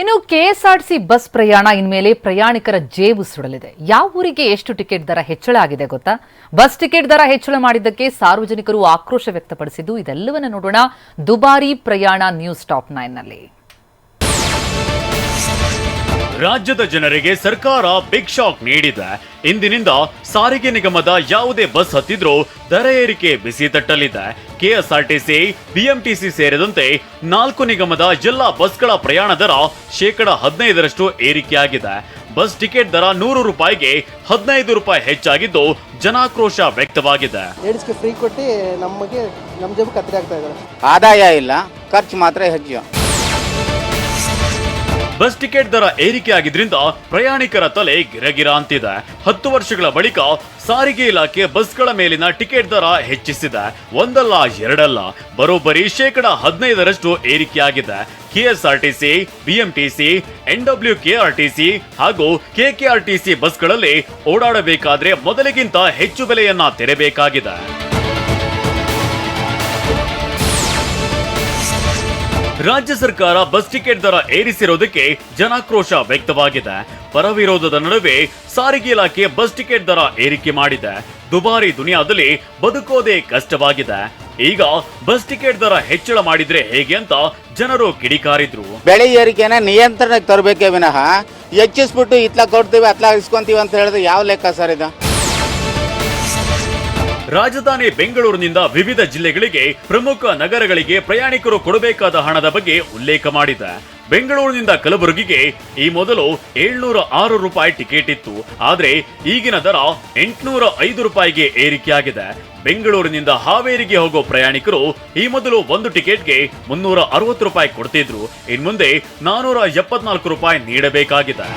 ಇನ್ನು KSRTC bus ಪ್ರಯಾಣ ಇನ್ಮೇಲೆ ಪ್ರಯಾಣಿಕರ ಜೇಬು ಸುಡಲಿದೆ. ಯಾವ ಊರಿಗೆ ಎಷ್ಟು ಟಿಕೆಟ್ ದರ ಹೆಚ್ಚಳ ಆಗಿದೆ ಗೊತ್ತಾ? ಬಸ್ ಟಿಕೆಟ್ ದರ ಹೆಚ್ಚಳ ಮಾಡಿದ್ದಕ್ಕೆ ಸಾರ್ವಜನಿಕರು ಆಕ್ರೋಶ ವ್ಯಕ್ತಪಡಿಸಿದ್ದು, ಇದೆಲ್ಲವನ್ನ ನೋಡೋಣ ದುಬಾರಿ ಪ್ರಯಾಣ ನ್ಯೂಸ್ ಟಾಪ್ ನೈನ್ನಲ್ಲಿ. ರಾಜ್ಯದ ಜನರಿಗೆ ಸರ್ಕಾರ ಬಿಗ್ ಶಾಕ್ ನೀಡಿದೆ. ಇಂದಿನಿಂದ ಸಾರಿಗೆ ನಿಗಮದ ಯಾವುದೇ ಬಸ್ ಹತ್ತಿದ್ರೂ ದರ ಏರಿಕೆ ಬಿಸಿ ತಟ್ಟಲಿದೆ. ಕೆಎಸ್ಆರ್ಟಿಸಿ ಬಿಎಂಟಿಸಿ ಸೇರಿದಂತೆ ನಾಲ್ಕು ನಿಗಮದ ಜಿಲ್ಲಾ ಬಸ್ಗಳ ಪ್ರಯಾಣ ದರ ಶೇಕಡ ಹದಿನೈದರಷ್ಟು ಏರಿಕೆಯಾಗಿದೆ. ಬಸ್ ಟಿಕೆಟ್ ದರ ನೂರು ರೂಪಾಯಿಗೆ ಹದಿನೈದು ರೂಪಾಯಿ ಹೆಚ್ಚಾಗಿದ್ದು ಜನಾಕ್ರೋಶ ವ್ಯಕ್ತವಾಗಿದೆ. ಫ್ರೀ ಕೊಟ್ಟು ನಮಗೆ ನಮ್ಮ ಆಗ್ತಾ ಇದ್ದಾರೆ. ಆದಾಯ ಇಲ್ಲ ಖರ್ಚು ಮಾತ್ರ ಹೆಚ್ಚು. ಬಸ್ ಟಿಕೆಟ್ ದರ ಏರಿಕೆ ಆಗಿದ್ರಿಂದ ಪ್ರಯಾಣಿಕರ ತಲೆ ಗಿರಗಿರ ಅಂತಿದೆ. ಹತ್ತು ವರ್ಷಗಳ ಬಳಿಕ ಸಾರಿಗೆ ಇಲಾಖೆ ಬಸ್ಗಳ ಮೇಲಿನ ಟಿಕೆಟ್ ದರ ಹೆಚ್ಚಿಸಿದೆ. ಒಂದಲ್ಲ, ಎರಡಲ್ಲ, ಬರೋಬ್ಬರಿ ಶೇಕಡ ಹದಿನೈದರಷ್ಟು ಏರಿಕೆಯಾಗಿದೆ. ಕೆಎಸ್ಆರ್ಟಿಸಿ, ಬಿಎಂಟಿಸಿ, ಎನ್ಡಬ್ಲ್ಯೂ ಕೆಆರ್ಟಿಸಿ ಹಾಗೂ ಕೆಕೆಆರ್ಟಿಸಿ ಬಸ್ಗಳಲ್ಲಿ ಓಡಾಡಬೇಕಾದ್ರೆ ಮೊದಲಿಗಿಂತ ಹೆಚ್ಚು ಬೆಲೆಯನ್ನ ತೆರಬೇಕಾಗಿದೆ. ರಾಜ್ಯ ಸರ್ಕಾರ ಬಸ್ ಟಿಕೆಟ್ ದರ ಏರಿಸಿರೋದಕ್ಕೆ ಜನಾಕ್ರೋಶ ವ್ಯಕ್ತವಾಗಿದೆ. ಪರವಿರೋಧದ ನಡುವೆ ಸಾರಿಗೆ ಇಲಾಖೆ ಬಸ್ ಟಿಕೆಟ್ ದರ ಏರಿಕೆ ಮಾಡಿದೆ. ದುಬಾರಿ ದುನಿಯಾದಲ್ಲಿ ಬದುಕೋದೇ ಕಷ್ಟವಾಗಿದೆ. ಈಗ ಬಸ್ ಟಿಕೆಟ್ ದರ ಹೆಚ್ಚಳ ಮಾಡಿದ್ರೆ ಹೇಗೆ ಅಂತ ಜನರು ಕಿಡಿಕಾರಿದ್ರು. ಬೆಳೆ ಏರಿಕೆನ ನಿಯಂತ್ರಣಕ್ಕೆ ತರಬೇಕೇ ವಿನಃ, ಹೆಚ್ಚಿಸ್ಬಿಟ್ಟು ಇತ್ಲ ಕೊಡ್ತೀವಿ ಅತ್ಲ ಇಸ್ಕೊಂತೀವಿ ಅಂತ ಹೇಳಿದ್ರೆ ಯಾವ ಲೆಕ್ಕ ಸರ್ ಇದು? ರಾಜಧಾನಿ ಬೆಂಗಳೂರಿನಿಂದ ವಿವಿಧ ಜಿಲ್ಲೆಗಳಿಗೆ ಪ್ರಮುಖ ನಗರಗಳಿಗೆ ಪ್ರಯಾಣಿಕರು ಕೊಡಬೇಕಾದ ಹಣದ ಬಗ್ಗೆ ಉಲ್ಲೇಖ ಮಾಡಿದೆ. ಬೆಂಗಳೂರಿನಿಂದ ಕಲಬುರಗಿಗೆ ಈ ಮೊದಲು ಏಳ್ನೂರ ಆರು ರೂಪಾಯಿ ಟಿಕೆಟ್ ಇತ್ತು. ಆದ್ರೆ ಈಗಿನ ದರ ಎಂಟುನೂರ ಐದು ರೂಪಾಯಿಗೆ ಏರಿಕೆಯಾಗಿದೆ ಬೆಂಗಳೂರಿನಿಂದ ಹಾವೇರಿಗೆ ಹೋಗೋ ಪ್ರಯಾಣಿಕರು ಈ ಮೊದಲು ಒಂದು ಟಿಕೆಟ್ಗೆ ಮುನ್ನೂರ ಅರವತ್ತು ರೂಪಾಯಿ ಕೊಡ್ತಿದ್ರು. ಇನ್ಮುಂದೆ ನಾನೂರ ಎಪ್ಪತ್ನಾಲ್ಕು ರೂಪಾಯಿ ನೀಡಬೇಕಾಗಿದೆ.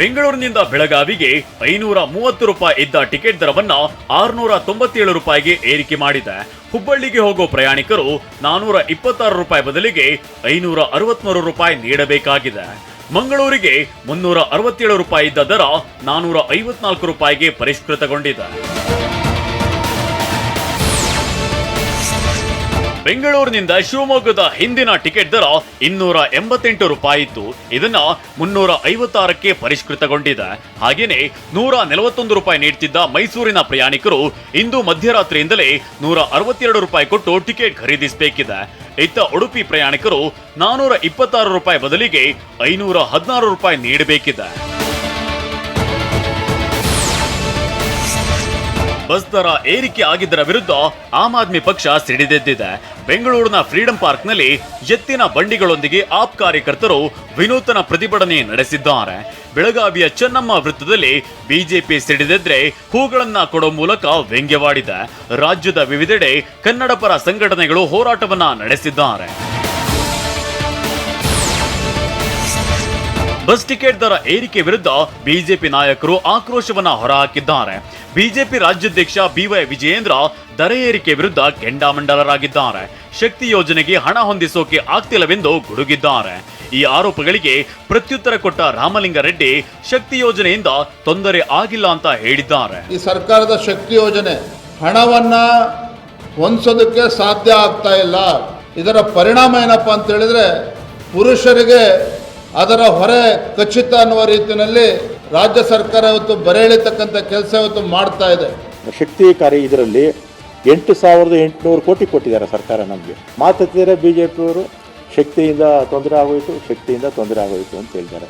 ಬೆಂಗಳೂರಿನಿಂದ ಬೆಳಗಾವಿಗೆ ಐನೂರ ಮೂವತ್ತು ರೂಪಾಯಿ ಇದ್ದ ಟಿಕೆಟ್ ದರವನ್ನ ಆರುನೂರ ತೊಂಬತ್ತೇಳು ರೂಪಾಯಿಗೆ ಏರಿಕೆ ಮಾಡಿದೆ. ಹುಬ್ಬಳ್ಳಿಗೆ ಹೋಗೋ ಪ್ರಯಾಣಿಕರು ನಾನೂರ ಇಪ್ಪತ್ತಾರು ರೂಪಾಯಿ ಬದಲಿಗೆ ಐನೂರ ಅರವತ್ಮೂರು ರೂಪಾಯಿ ನೀಡಬೇಕಾಗಿದೆ. ಮಂಗಳೂರಿಗೆ ಮುನ್ನೂರ ಅರವತ್ತೇಳು ರೂಪಾಯಿ ಇದ್ದ ದರ ನಾನೂರ ಐವತ್ನಾಲ್ಕು ರೂಪಾಯಿಗೆ ಪರಿಷ್ಕೃತಗೊಂಡಿದೆ. ಬೆಂಗಳೂರಿನಿಂದ ಶಿವಮೊಗ್ಗದ ಹಿಂದಿನ ಟಿಕೆಟ್ ದರ ಇನ್ನೂರ ಎಂಬತ್ತೆಂಟು ರೂಪಾಯಿ ಇತ್ತು. ಇದನ್ನ ಮುನ್ನೂರ ಐವತ್ತಾರಕ್ಕೆ ಪರಿಷ್ಕೃತಗೊಂಡಿದೆ. ಹಾಗೇನೆ ನೂರ ನಲವತ್ತೊಂದು ರೂಪಾಯಿ ನೀಡುತ್ತಿದ್ದ ಮೈಸೂರಿನ ಪ್ರಯಾಣಿಕರು ಇಂದು ಮಧ್ಯರಾತ್ರಿಯಿಂದಲೇ ನೂರ ಅರವತ್ತೆರಡು ರೂಪಾಯಿ ಕೊಟ್ಟು ಟಿಕೆಟ್ ಖರೀದಿಸಬೇಕಿದೆ. ಇತ್ತ ಉಡುಪಿ ಪ್ರಯಾಣಿಕರು ನಾನೂರ ಇಪ್ಪತ್ತಾರು ರೂಪಾಯಿ ಬದಲಿಗೆ ಐನೂರ ಹದಿನಾರು ರೂಪಾಯಿ ನೀಡಬೇಕಿದೆ. ಬಸ್ ದರ ಏರಿಕೆ ಆಗಿದ್ದರ ವಿರುದ್ಧ ಆಮ್ ಆದ್ಮಿ ಪಕ್ಷ ಸಿಡಿದೆದ್ದಿದೆ. ಬೆಂಗಳೂರಿನ ಫ್ರೀಡಂ ಪಾರ್ಕ್ನಲ್ಲಿ ಎತ್ತಿನ ಬಂಡಿಗಳೊಂದಿಗೆ ಆಪ್ ಕಾರ್ಯಕರ್ತರು ವಿನೂತನ ಪ್ರತಿಭಟನೆ ನಡೆಸಿದ್ದಾರೆ. ಬೆಳಗಾವಿಯ ಚೆನ್ನಮ್ಮ ವೃತ್ತದಲ್ಲಿ ಬಿಜೆಪಿ ಸಿಡಿದೆದ್ರೆ ಹೂಗಳನ್ನ ಕೊಡೋ ಮೂಲಕ ವ್ಯಂಗ್ಯವಾಡಿದೆ. ರಾಜ್ಯದ ವಿವಿಧೆಡೆ ಕನ್ನಡ ಪರ ಸಂಘಟನೆಗಳು ಹೋರಾಟವನ್ನ ನಡೆಸಿದ್ದಾರೆ. ಬಸ್ ಟಿಕೆಟ್ ದರ ಏರಿಕೆ ವಿರುದ್ಧ ಬಿಜೆಪಿ ನಾಯಕರು ಆಕ್ರೋಶವನ್ನ ಹೊರಹಾಕಿದ್ದಾರೆ. ಬಿಜೆಪಿ ರಾಜ್ಯಾಧ್ಯಕ್ಷ ಬಿವೈ ವಿಜಯೇಂದ್ರ ದರ ಏರಿಕೆ ವಿರುದ್ಧ ಕೆಂಡಾಮಂಡಲರಾಗಿದ್ದಾರೆ ಶಕ್ತಿ ಯೋಜನೆಗೆ ಹಣ ಹೊಂದಿಸೋಕೆ ಆಗ್ತಿಲ್ಲವೆಂದು ಗುಡುಗಿದ್ದಾರೆ. ಈ ಆರೋಪಗಳಿಗೆ ಪ್ರತ್ಯುತ್ತರ ಕೊಟ್ಟ ರಾಮಲಿಂಗಾರೆಡ್ಡಿ ಶಕ್ತಿ ಯೋಜನೆಯಿಂದ ತೊಂದರೆ ಆಗಿಲ್ಲ ಅಂತ ಹೇಳಿದ್ದಾರೆ. ಈ ಸರ್ಕಾರದ ಶಕ್ತಿ ಯೋಜನೆ ಹಣವನ್ನ ಹೊಂದಿಸೋದಕ್ಕೆ ಸಾಧ್ಯ ಆಗ್ತಾ ಇಲ್ಲ. ಇದರ ಪರಿಣಾಮ ಏನಪ್ಪ ಅಂತ ಹೇಳಿದ್ರೆ ಪುರುಷರಿಗೆ ಅದರ ಹೊರೆ ಖಚಿತ ಅನ್ನುವ ರೀತಿಯಲ್ಲಿ ರಾಜ್ಯ ಸರ್ಕಾರ ಇವತ್ತು ಬರೆ ಎಳಿತಕ್ಕಂಥ ಕೆಲಸ ಇವತ್ತು ಮಾಡ್ತಾ ಇದೆ. ಶಕ್ತಿ ಕಾರ್ಯ ಇದರಲ್ಲಿ ಎಂಟು ಸಾವಿರದ ಎಂಟುನೂರು ಕೋಟಿ ಕೊಟ್ಟಿದ್ದಾರೆ ಸರ್ಕಾರ ನಮಗೆ. ಮಾತಾಡ್ತಿದ್ದಾರೆ ಬಿ ಜೆ ಪಿಯವರು ಶಕ್ತಿಯಿಂದ ತೊಂದರೆ ಆಗೋಯಿತು ಶಕ್ತಿಯಿಂದ ತೊಂದರೆ ಆಗೋಯಿತು ಅಂತ ಹೇಳ್ತಾರೆ.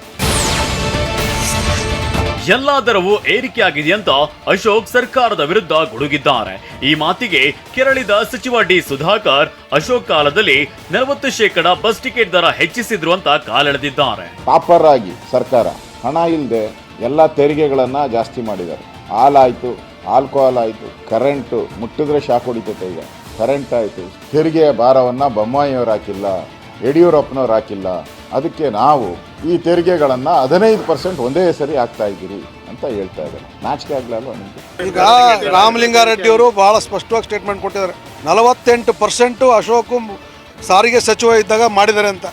ಎಲ್ಲಾ ದರವು ಏರಿಕೆಯಾಗಿದೆ ಅಂತ ಅಶೋಕ್ ಸರ್ಕಾರದ ವಿರುದ್ಧ ಗುಡುಗಿದ್ದಾರೆ. ಈ ಮಾತಿಗೆ ಕೆರಳಿದ ಸಚಿವ ಡಿ ಸುಧಾಕರ್ ಅಶೋಕ್ ಕಾಲದಲ್ಲಿ ನಲವತ್ತು ಶೇಕಡ ಬಸ್ ಟಿಕೆಟ್ ದರ ಹೆಚ್ಚಿಸಿದ್ರು ಅಂತ ಕಾಲೆಳೆದಿದ್ದಾರೆ. ಆಗಿ ಸರ್ಕಾರ ಹಣ ಇಲ್ಲದೆ ಎಲ್ಲ ತೆರಿಗೆಗಳನ್ನು ಜಾಸ್ತಿ ಮಾಡಿದ್ದಾರೆ. ಹಾಲಾಯಿತು ಆಲ್ಕೋಹಾಲ್ ಆಯಿತು ಕರೆಂಟು ಮುಟ್ಟಿದ್ರೆ ಶಾಕ್ ಹೊಡಿತೈತೆ ಈಗ. ಕರೆಂಟ್ ಆಯಿತು. ತೆರಿಗೆಯ ಭಾರವನ್ನು ಬೊಮ್ಮಾಯಿಯವ್ರು ಹಾಕಿಲ್ಲ, ಯಡಿಯೂರಪ್ಪನವ್ರು ಹಾಕಿಲ್ಲ. ಅದಕ್ಕೆ ನಾವು ಈ ತೆರಿಗೆಗಳನ್ನು ಹದಿನೈದು ಪರ್ಸೆಂಟ್ ಒಂದೇ ಸರಿ ಆಗ್ತಾ ಇದ್ದೀರಿ ಅಂತ ಹೇಳ್ತಾ ಇದ್ದಾರೆ. ನಾಚಿಕೆ ಆಗಲಲ್ಲ ಈಗ ರಾಮಲಿಂಗಾರೆಡ್ಡಿ ಅವರು ಬಹಳ ಸ್ಪಷ್ಟವಾಗಿ ಸ್ಟೇಟ್ಮೆಂಟ್ ಕೊಟ್ಟಿದ್ದಾರೆ. ನಲವತ್ತೆಂಟು ಪರ್ಸೆಂಟು ಅಶೋಕ್ ಸಾರಿಗೆ ಸಚಿವ ಇದ್ದಾಗ ಮಾಡಿದ್ದಾರೆ ಅಂತ.